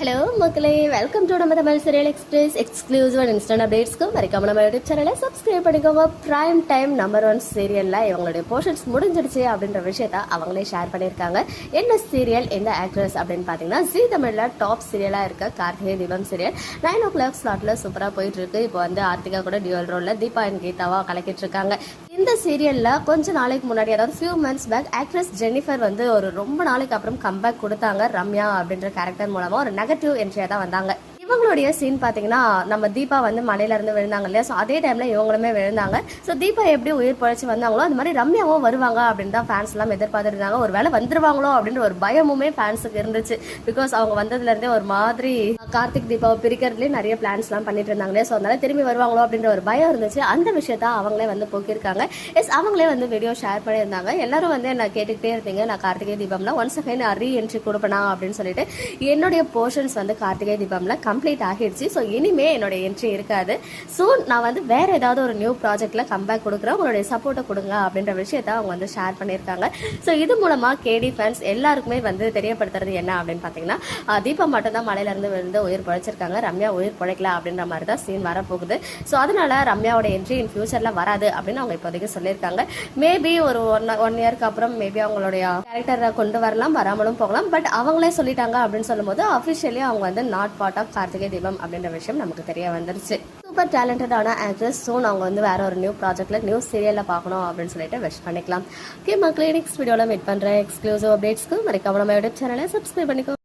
Hello மக்களே. Welcome to நம்ம Tamil serial express exclusive and instant அப்டேட்ஸ்க்கு மறக்காம நம்ம யூடியூப் சேனலை சப்ஸ்கிரைப் பண்ணிக்கோங்க. பிரைம் டைம் நம்பர் ஒன் சீரியலில் இவங்களுடைய போர்ஷன்ஸ் முடிஞ்சிடுச்சு அப்படின்ற விஷயத்த அவங்களே ஷேர் பண்ணியிருக்காங்க. என்ன சீரியல் எந்த ஆக்ட்ரஸ் அப்படின்னு பார்த்தீங்கன்னா ஜி தமிழில் டாப் சீரியலாக இருக்க கார்த்திகை தீபம் சீரியல் நைன் ஓ கிளாக் ஸ்லாட்டில் சூப்பராக போயிட்டுருக்கு. இப்போ வந்து ஆர்த்திகா கூட டியூவல் ரோலில் தீபா அண்ட் கீதாவாக கலக்கிட்டு இருக்காங்க இந்த சீரியலில் கொஞ்ச நாளைக்கு முன்னாடி அதாவது few months back actress Jennifer வந்து ஒரு ரொம்ப நாளைக்கு அப்புறம் கம்பேக் கொடுத்தாங்க. ரம்யா அப்படின்ற கேரக்டர் மூலமாக ஒரு நெகட்டிவ் என்ட்ரியாக தான் வந்தாங்க. இவங்களுடைய சீன் பார்த்தீங்கன்னா நம்ம தீபா வந்து மலையில இருந்து விழுந்தாங்க இல்லையா? ஸோ அதே டைம்ல இவங்களுமே விழுந்தாங்க. ஸோ தீபா எப்படி உயிர் பழைச்சி வந்தாங்களோ அது மாதிரி ரம்யாவும் வருவாங்க அப்படின்னு தான் ஃபேன்ஸ் எல்லாம் எதிர்பார்த்துருந்தாங்க ஒரு வேளை வந்துருவாங்களோ அப்படின்ற ஒரு பயமுமே ஃபேன்ஸுக்கு இருந்துச்சு. பிகாஸ் அவங்க வந்ததுல இருந்தே ஒரு மாதிரி கார்த்திக் தீபாவை பிரிக்கிறதுலேயே நிறைய பிளான்ஸ் எல்லாம் பண்ணிட்டு இருந்தாங்க இல்லையா? ஸோ அதனால திரும்பி வருவாங்களோ அப்படின்ற ஒரு பயம் இருந்துச்சு. அந்த விஷயத்த அவங்களே வந்து போக்கியிருக்காங்க. எஸ் அவங்களே வந்து வீடியோ ஷேர் பண்ணியிருந்தாங்க. எல்லாரும் வந்து என்ன கேட்டுக்கிட்டே இருந்தீங்க. நான் கார்த்திகை தீபம்ல ஒன்ஸ் அகைன் ரீ என்ட்ரி கொடுப்பேனா? அப்படின்னு சொல்லிட்டு என்னுடைய போர்ஷன்ஸ் வந்து கார்த்திகை தீபம்ல கம்ப்ளீட் ஆகிடுச்சு. ஸோ இனிமே என்னோட என்ட்ரி இருக்காது. ஸோ நான் வந்து வேற ஏதாவது ஒரு நியூ ப்ராஜெக்ட்ல கம்பேக் கொடுக்குறேன். உங்களுடைய சப்போர்ட்டை கொடுங்க அப்படின்ற விஷயத்த அவங்க வந்து ஷேர் பண்ணியிருக்காங்க. ஸோ இது மூலமா கேடி ஃபேன்ஸ் எல்லாருக்குமே வந்து தெரியப்படுத்துறது என்ன அப்படின்னு பார்த்தீங்கன்னா தீபம் மட்டும் மட்டும்தான் மலையிலேருந்து விழுந்து உயிர் பழைச்சிருக்காங்க. ரம்யா உயிர் பழைக்கல அப்படின்ற மாதிரி தான் சீன் வரப்போகுது. ஸோ அதனால ரம்யாவோட என்ட்ரி இன் ஃபியூச்சர்ல வராது அப்படின்னு அவங்க இப்போதைக்கு சொல்லியிருக்காங்க. மேபி ஒரு ஒன் ஒன் இயர்க்கு அப்புறம் மேபி அவங்களுடைய கேரக்டரை கொண்டு வரலாம் வராமலும் போகலாம். பட் அவங்களே சொல்லிட்டாங்க அப்படின்னு சொல்லும்போது அஃபிஷியலி அவங்க வந்து not part of Karthigai Deepam அப்படின்ற விஷயம் நமக்கு தெரிய வந்துருச்சு. சூப்பர் டேலண்டடான ஆக்ட்ரஸ் சூன் அவங்க வந்து வேற ஒரு நியூ ப்ராஜெக்ட்ல நியூ சீரியல்ல பார்க்கணும் அப்படின்னு சொல்லிட்டு விஷ் பண்ணிக்கலாம். ஓகே மக்களே நெக்ஸ்ட் வீடியோல மீட் பண்ற எக்ஸ்க்ளூசிவ் அப்டேட்ஸ்க்கு மறக்காம நம்ம யூடியூப் சேனலை சப்ஸ்கிரைப் பண்ணிக்கோ.